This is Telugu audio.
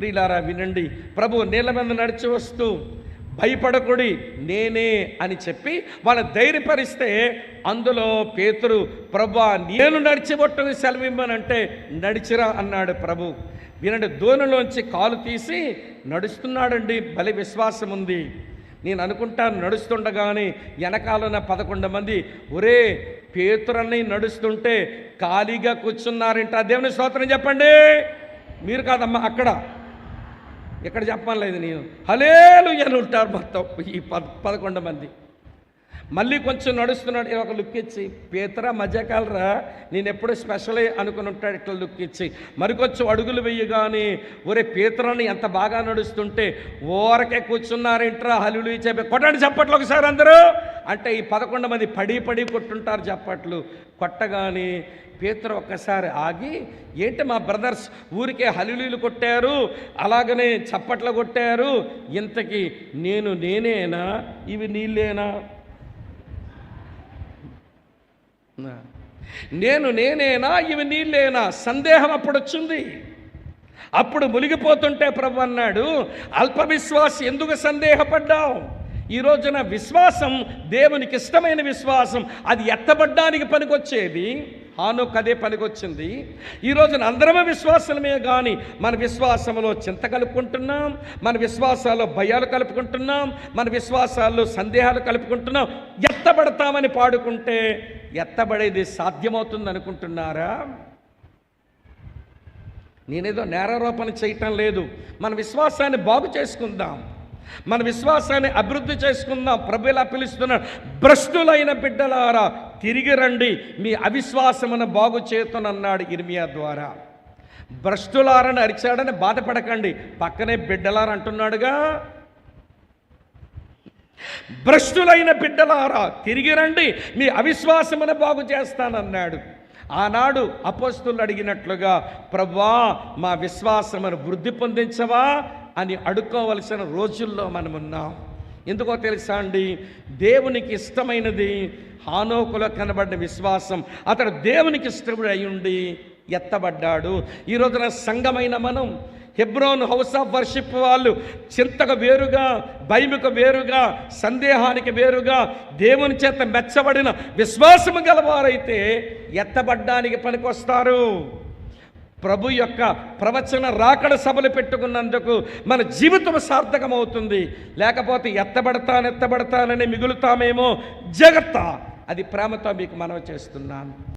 ప్రియులారా వినండి. ప్రభు నీళ్ళ మీద నడిచి వస్తూ భయపడకుడి నేనే అని చెప్పి వాళ్ళ ధైర్యపరిస్తే అందులో పేతురు ప్రభా నేను నడిచిబొట్టుకు సెలవిమ్మనంటే నడిచిరా అన్నాడు ప్రభు. వినండి దోణిలోంచి కాలు తీసి నడుస్తున్నాడండి బలి విశ్వాసం ఉంది. నేను అనుకుంటాను నడుస్తుండగానే వెనకాలన పదకొండు మంది ఒరే పేతురన్నీ నడుస్తుంటే ఖాళీగా కూర్చున్నారంట దేవుని స్తోత్రం చెప్పండి. మీరు కాదమ్మా అక్కడ ఇక్కడ చెప్పలేదు నేను హలేలు అని ఉంటారు మొత్తం ఈ పదకొండు మంది. మళ్ళీ కొంచెం నడుస్తున్నాడు. ఒక లుక్ ఇచ్చి. పీతరా మధ్యకాలరా నేను ఎప్పుడు స్పెషల్ అనుకుని ఉంటాడు ఇట్లా లుక్ ఇచ్చి. మరికొంచెం అడుగులు వెయ్యగానే ఒరే పీతరాని ఎంత బాగా నడుస్తుంటే ఓరకే కూర్చున్నారేంట్రా హలులు చెప్పి కొట్టండి చప్పట్లు ఒకసారి అందరూ. అంటే ఈ పదకొండు మంది పడి పడి కొట్టుంటారు చప్పట్లు. కొట్టగానే పీతరు ఒక్కసారి ఆగి ఏంటి మా బ్రదర్స్ ఊరికే హలిలీలు కొట్టారు? అలాగనే చప్పట్లు కొట్టారు? ఇంతకీ నేను నేనేనా? ఇవి నీళ్ళేనా? నేను నేనేనా ఇవి నీళ్ళేనా? సందేహం అప్పుడు వచ్చింది. అప్పుడు మునిగిపోతుంటే ప్రభు అన్నాడు అల్పవిశ్వాసి ఎందుకు సందేహపడ్డావు? ఈ రోజున విశ్వాసం దేవునికి ఇష్టమైన విశ్వాసం అది ఎత్తబడ్డానికి పనికొచ్చేది. హానుక్ అదే పనికొచ్చింది. ఈ రోజున అందరము విశ్వాసమే కానీ మన విశ్వాసంలో చింత కలుపుకుంటున్నాం మన విశ్వాసాల్లో భయాలు కలుపుకుంటున్నాం మన విశ్వాసాల్లో సందేహాలు కలుపుకుంటున్నాం ఎత్తబడతామని పాడుకుంటే ఎత్తబడేది సాధ్యమవుతుంది అనుకుంటున్నారా నేనేదో నేరారోపణ చేయటం లేదు. మన విశ్వాసాన్ని బాగు చేసుకుందాం. మన విశ్వాసాన్ని అభివృద్ధి చేసుకుందాం. ప్రభు ఇలా పిలుస్తున్నాడు భ్రష్టులైన బిడ్డలారా తిరిగి రండి. మీ అవిశ్వాసమును బాగు చేతునన్నాడు ఇర్మియా ద్వారా. భ్రష్టులారని అరిచాడని బాధపడకండి. పక్కనే బిడ్డలారా అంటున్నాడుగా భ్రష్టులైన బిడ్డలారా తిరిగి రండి. మీ అవిశ్వాసమును బాగు చేస్తానన్నాడు. ఆనాడు అపోస్తులు అడిగినట్లుగా ప్రభా మా విశ్వాసమును వృద్ధి పొందించవా? అని అడుక్కోవలసిన రోజుల్లో మనం ఉన్నాం ఎందుకో తెలుసా అండి? దేవునికి ఇష్టమైనది హానోకులో కనబడిన విశ్వాసం. అతడు దేవునికి ఇష్టముడు అయ్యుండి ఎత్తబడ్డాడు. ఈ రోజున సంఘమైన మనం హెబ్రోన్ హౌస్ ఆఫ్ వర్షిప్ వాళ్ళు చింతకు వేరుగా భయముకు వేరుగా సందేహానికి వేరుగా దేవుని చేత మెచ్చబడిన విశ్వాసము గలవారైతే ఎత్తబడ్డానికి పనికొస్తారు. ప్రభు యొక్క ప్రవచన రాకడ సభలు పెట్టుకున్నందుకు మన జీవితం సార్థకమవుతుంది. లేకపోతే ఎత్తబడతాను ఎత్తబడతానని మిగులుతామేమో? జగత్త. అది ప్రేమతో మీకు మనవి చేస్తున్నాను.